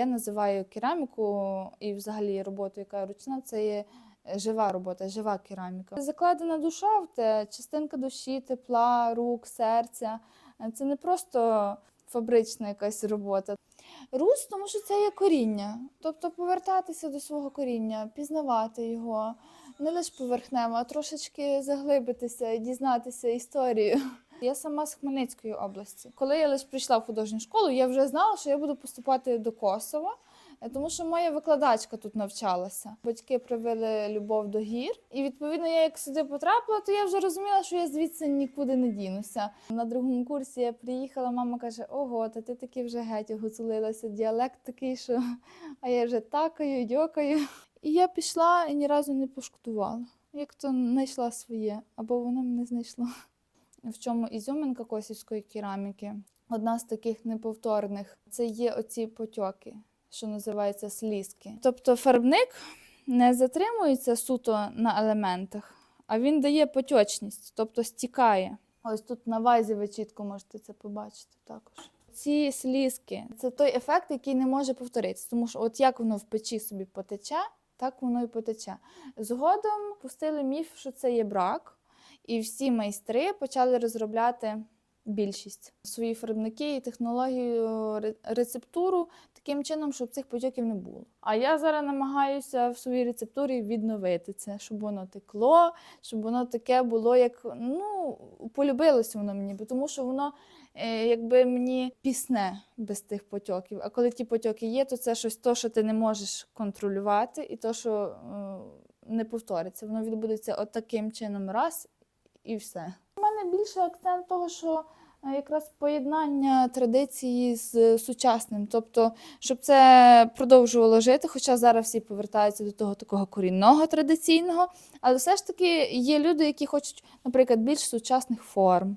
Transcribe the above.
Я називаю кераміку і взагалі роботу, яка ручна, це є жива робота, жива кераміка. Закладена душа в те, частинка душі, тепла, рук, серця. Це не просто фабрична якась робота. Рус, тому що це є коріння. Тобто повертатися до свого коріння, пізнавати його, не лише поверхнево, а трошечки заглибитися і дізнатися історію. Я сама з Хмельницької області. Коли я лише прийшла в художню школу, я вже знала, що я буду поступати до Косова, е, тому що моя викладачка тут навчалася. Батьки привели любов до гір, і відповідно я як сюди потрапила, то я вже розуміла, що я звідси нікуди не дінуся. На другому курсі я приїхала, мама каже: Ого, та ти таки вже геть огуцулилася, діалект такий, що а я вже такаю, дьокаю. І я пішла і ні разу не пошкодувала. Як то знайшла своє, або воно мене знайшло. В чому ізюминка косівської кераміки? Одна з таких неповторних це є оці потьоки, що називаються слізки. Тобто фарбник не затримується суто на елементах, а він дає потьочність, тобто стікає. Ось тут на вазі ви чітко можете це побачити також. Ці слізки це той ефект, який не може повторитися, тому що от як воно в печі собі потече, так воно і потече. Згодом пустили міф, що це є брак. І всі майстри почали розробляти більшість свої фарбники і технологію ре- рецептуру таким чином, щоб цих потьоків не було. А я зараз намагаюся в своїй рецептурі відновити це, щоб воно текло, щоб воно таке було, як ну полюбилося воно мені, тому що воно е, якби мені пісне без тих потьоків. А коли ті потьоки є, то це щось то, що ти не можеш контролювати, і то, що е, не повториться. Воно відбудеться от чином раз і все. У мене більше акцент того, що е, якраз поєднання традиції з сучасним, тобто, щоб це продовжувало жити, хоча зараз всі повертаються до того такого корінного традиційного, але все ж таки є люди, які хочуть, наприклад, більш сучасних форм.